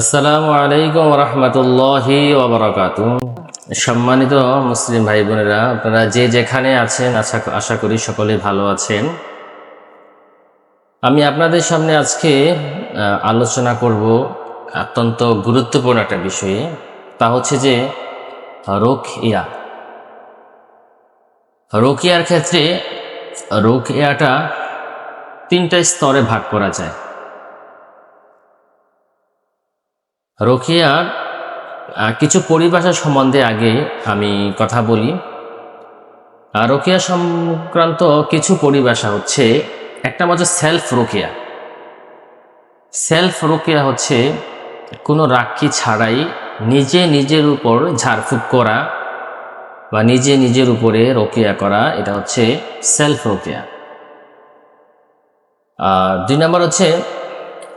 আসসালামু আলাইকুম রহমতুল্লাহি ওবরাকাতু সম্মানিত মুসলিম ভাই বোনেরা আপনারা যে যেখানে আছেন, আশা আশা করি সকলে ভালো আছেন। আমি আপনাদের সামনে আজকে আলোচনা করব অত্যন্ত গুরুত্বপূর্ণ একটা বিষয়ে। তা হচ্ছে যে রোগ ইয়া রোকিয়ার ক্ষেত্রে রোকিয়াটা তিনটা স্তরে ভাগ করা যায়। রোকিয়ার কিছু পরিভাষা সম্বন্ধে আগে আমি কথা বলি। রোকিয়া সংক্রান্ত কিছু পরিভাষা হচ্ছে, একটা মাত্র সেলফ রোকেয়া। সেলফ রোকেয়া হচ্ছে, কোনো রাক্ষী ছাড়াই নিজে নিজের উপর ঝাড়ফুঁক করা বা নিজে নিজের উপরে রোকেয়া করা, এটা হচ্ছে সেলফ রোকেয়া। আর দুই নম্বর হচ্ছে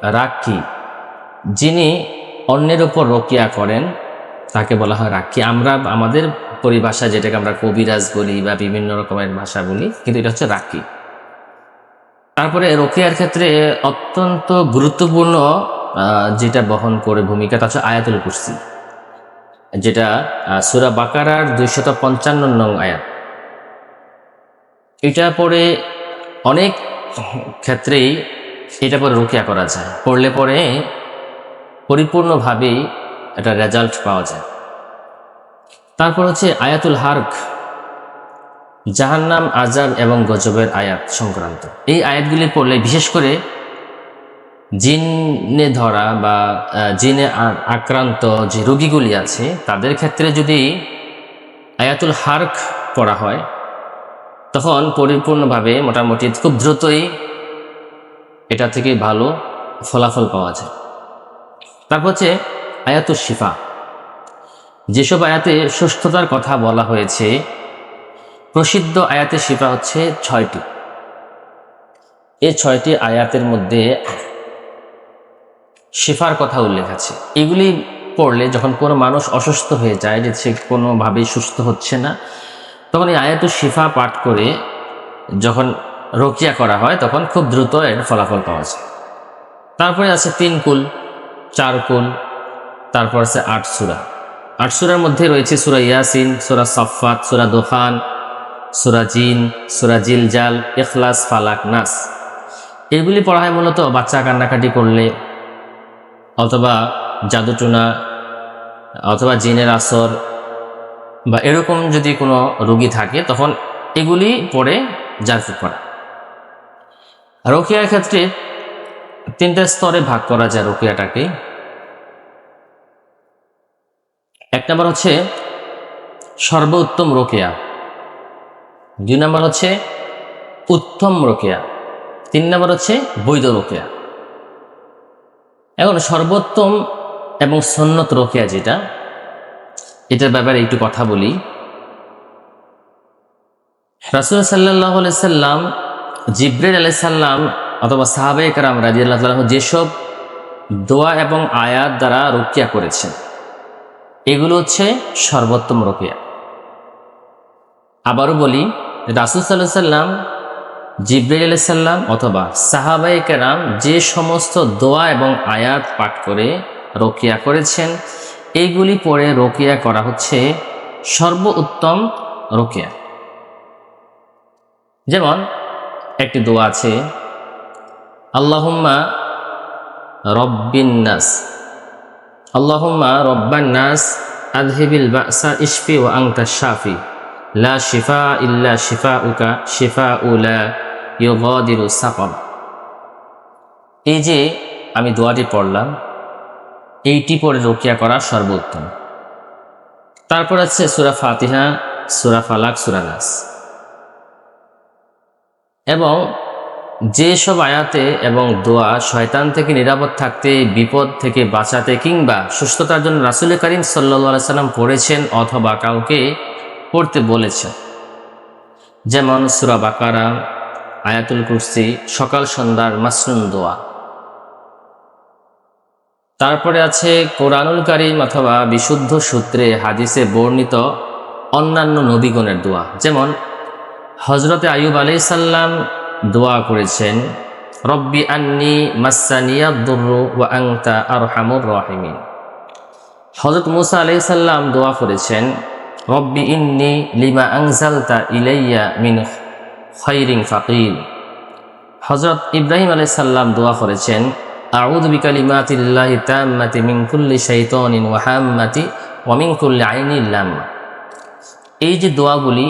রাক্ষী, যিনি অন্যের উপর রোকিয়া করেন, তাকে বলা হয় রাক্ষী আমরা, আমাদের পরিভাষা যেটাকে আমরা কবিরাজ বলি বা বিভিন্ন রকমের ভাষা বলি, কিন্তু এটা হচ্ছে রাক্ষী তারপরে রোকিয়ার ক্ষেত্রে অত্যন্ত গুরুত্বপূর্ণ যেটা বহন করে ভূমিকা তা হচ্ছে আয়াতুল কুরসি, যেটা সুরা বাকারার দুইশত পঞ্চান্ন নং আয়াত। এটা পরে অনেক ক্ষেত্রেই এটা পরে রোকিয়া করা যায়। পড়লে পরে পরিপূর্ণভাবেই একটা রেজাল্ট পাওয়া যায়। তারপর হচ্ছে আয়াতুল হার্ক, জাহান্নাম আজাব এবং গজবের আয়াত সংক্রান্ত। এই আয়াতগুলি পড়লে, বিশেষ করে জিনে ধরা বা জিনে আক্রান্ত যে রোগীগুলি আছে, তাদের ক্ষেত্রে যদি আয়াতুল হার্ক পড়া হয়, তখন পরিপূর্ণভাবে মোটামুটি খুব দ্রুতই এটা থেকে ভালো ফলাফল পাওয়া যায়। তারপর হচ্ছে আয়াতুল শিফা যেসব আয়াতে সুস্থতার কথা বলা হয়েছে, প্রসিদ্ধ আয়াতে শিফা হচ্ছে ছয়টি। এই ছয়টি আয়াতের মধ্যে শিফার কথা উল্লেখ আছে। এগুলি পড়লে যখন কোনো মানুষ অসুস্থ হয়ে যায়, যে সে কোনোভাবেই সুস্থ হচ্ছে না, তখন এই আয়াত শিফা পাঠ করে যখন রোকিয়া করা হয়, তখন খুব দ্রুত এর ফলাফল পাওয়া যায়। তারপরে আছে তিন কুল। চার কুল তারপর আছে আট সুরা। আট সুরার মধ্যে রয়েছে সুরা ইয়াসিন, সুরা সফাত সুরা দোহান সুরা জিন, সুরা জিলজাল, ইখলাস, ফালাক, নাস। এগুলি পড়া হয় মূলত বাচ্চা কান্নাকাটি করলে, অথবা জাদুটুনা, অথবা জিনের আসর, বা এরকম যদি কোনো রোগী থাকে, তখন এগুলি পড়ে জারফুক করা। রোকিয়ার ক্ষেত্রে তিনটা স্তরে ভাগ করা যায় রোকিয়াটাকে। এক নম্বর হচ্ছে সর্বোত্তম রোকেয়া। দুই নম্বর হচ্ছে উত্তম রোকেয়া। তিন নম্বর হচ্ছে বৈধ রোকেয়া। এখন সর্বোত্তম এবং সন্নত রোকেয়া যেটা, এটার ব্যাপারে একটু কথা বলি। রাসুল সাল্লাহ সাল্লাম জিব্রেল আলাই সাল্লাম অথবা সাহাবে কারাম রাজি আল্লাহ যেসব দোয়া এবং আয়াত দ্বারা রোকিয়া করেছেন, এগুলো হচ্ছে সর্বোত্তম রোকিয়া। আবারও বলি, রাসুল সাল্লাহ সাল্লাম, জিব্রাইল আলাইহিস সাল্লাম অথবা সাহাবাই কেরাম যে সমস্ত দোয়া এবং আয়াত পাঠ করে রোকিয়া করেছেন এইগুলি পড়ে রোকিয়া করা হচ্ছে সর্বোত্তম রোকিয়া। যেমন, একটি দোয়া আছে আল্লাহুম্মা রব্বিন নাস আল্লাহুম্মা রব্বান নাস আদহিবিল বাসা ইশফি ও আংতা শাফি। লা শিফা ইল্লা শিফা উকা শিফা উলা ইউগদিরু সাকম এই যে আমি দোয়াটি পড়লাম, এইটি পড়ে রোকিয়া করা সর্বোত্তম। তারপর আছে সুরা ফাতিহা, সুরা ফালাক, সুরা নাস। এবং যেসব আয়াতে এবং দোয়া শয়তান থেকে নিরাপদ থাকতে, বিপদ থেকে বাঁচাতে কিংবা সুস্থতার জন্য রাসুল করিম সাল্লা সাল্লাম পড়েছেন অথবা কাউকে পড়তে বলেছেন। যেমন সুরা বাকারা, আয়াতুল কুরসি, সকাল সন্ধ্যার মাসরুম দোয়া। তারপরে আছে কোরআনুল কারিম অথবা বিশুদ্ধ সূত্রে হাদিসে বর্ণিত অন্যান্য নবীগণের দোয়া। যেমন হজরতে আয়ুব আলাই সাল্লাম দোয়া করেছেন, রব্বি আন্নি মাসানিয়া দুর্রু ওয়া আংতা আর হামুর রাহিমিন। হজরত মুসা আলাইহিস সাল্লাম দোয়া করেছেন, রব্বি ইন্নি লিমা আংজালতা ইলাইয়া মিন খৈরিং ফাকিল হজরত ইব্রাহিম আলাইহিস সাল্লাম দোয়া করেছেন, আউযু বিকালিমাতিল্লাহি তাম্মাতি মিন কুল্লি শাইতানিন ওয়া হাম্মাতি ওয়া মিন কুল্লি আইনিন লাম্মা এই যে দোয়াগুলি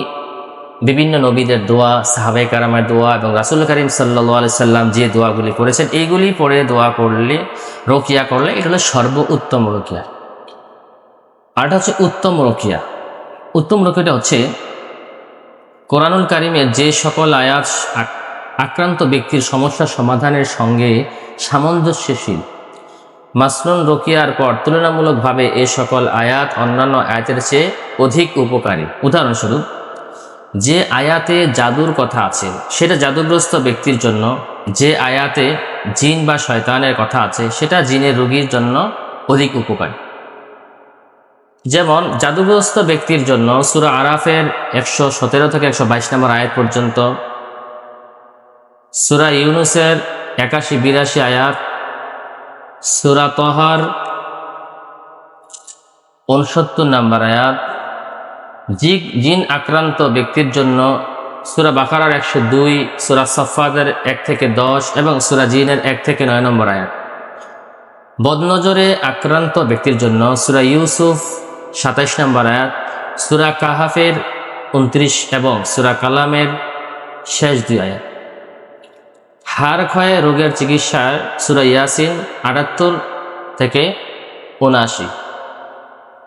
বিভিন্ন নবীদের দোয়া সাহাবে কারামের দোয়া এবং রাসুল করিম সাল্লা আলি সাল্লাম যে দোয়াগুলি করেছেন এইগুলি পড়ে দোয়া করলে, রকিয়া করলে এটা হলো সর্ব উত্তম রকিয়া। আরটা হচ্ছে উত্তম রকিয়া। উত্তম রকিয়াটা হচ্ছে কোরআনুল কারিমের যে সকল আয়াত আক্রান্ত ব্যক্তির সমস্যা সমাধানের সঙ্গে সামঞ্জস্যশীল। মাসনুন রকিয়ার পর তুলনামূলকভাবে এ সকল আয়াত অন্যান্য আয়াতের চেয়ে অধিক উপকারী। উদাহরণস্বরূপ যে আয়াতে জাদুর কথা আছে, সেটা জাদুগ্রস্ত ব্যক্তির জন্য, যে আয়াতে জিন বা শয়তানের কথা আছে, সেটা জিনের রোগীর জন্য অধিক উপকার। যেমন, জাদুগ্রস্ত ব্যক্তির জন্য সুরা আরাফের একশো সতেরো থেকে একশো বাইশ নম্বর আয়াত পর্যন্ত, সুরা ইউনুসের একাশি বিরাশি আয়াত, সুরা তহার উনসত্তর নম্বর আয়াত জিগ জিন আক্রান্ত ব্যক্তির জন্য সুরা বাকারার একশো দুই, সুরা সফাদের এক থেকে দশ এবং সুরা জিনের এক থেকে নয় নম্বর আয়াত। বদনজরে আক্রান্ত ব্যক্তির জন্য সুরা ইউসুফ সাতাইশ নম্বর আয়াত, সুরা কাহাফের উনত্রিশ এবং সুরা কালামের শেষ দুই আয়াত। হাড় ক্ষয়ে রোগের চিকিৎসার সুরা ইয়াসিন আটাত্তর থেকে উনআশি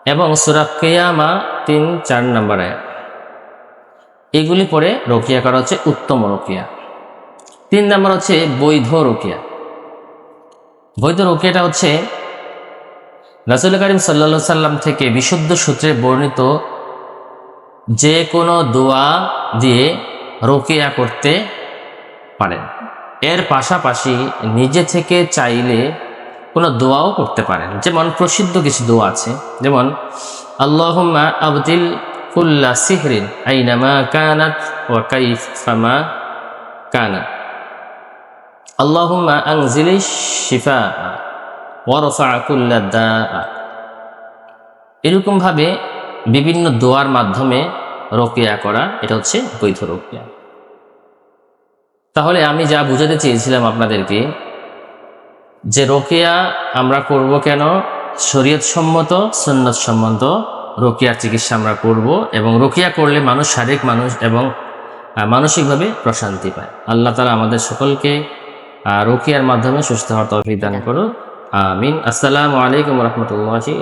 এবং সুরা কেয়ামা তিন, চার নম্বর আয়াত। এগুলি পরে রকিয়া করা হচ্ছে উত্তম রকিয়া। তিন নম্বর হচ্ছে বৈধ রকিয়া। বৈধ রকিয়াটা হচ্ছে রাসুল করিম সাল্লা সাল্লাম থেকে বিশুদ্ধ সূত্রে বর্ণিত যে কোনো দোয়া দিয়ে রকিয়া করতে পারেন। এর পাশাপাশি নিজে থেকে চাইলে কোনো দোয়াও করতে পারেন। যেমন প্রসিদ্ধ কিছু দোয়া আছে, যেমন আল্লাহুম্মা আবদিল কুল্লা সিহরিন আইনামা কানাত কাইফামা কানাত আল্লাহুম্মা আনজিলি শিফা ওয়ারফা কুল্লা দা। এরকমভাবে বিভিন্ন দোয়ার মাধ্যমে রোকেয়া করা, এটা হচ্ছে বৈধ রোকেয়া। তাহলে আমি যা বুঝাতে চেয়েছিলাম আপনাদেরকে, যে রোকেয়া আমরা করব কেন? শরীয়ত সম্মত সন্ন্যত সম্মত রোকিয়ার চিকিৎসা আমরা করব এবং রোকিয়া করলে মানুষ শারীরিক মানুষ এবং মানসিকভাবে প্রশান্তি পায়। আল্লাহ তালা আমাদের সকলকে রোকিয়ার মাধ্যমে সুস্থ হওয়ার তফিদান দান করুন আমিন। আসসালামু আলাইকুম রহমতুল্লাহি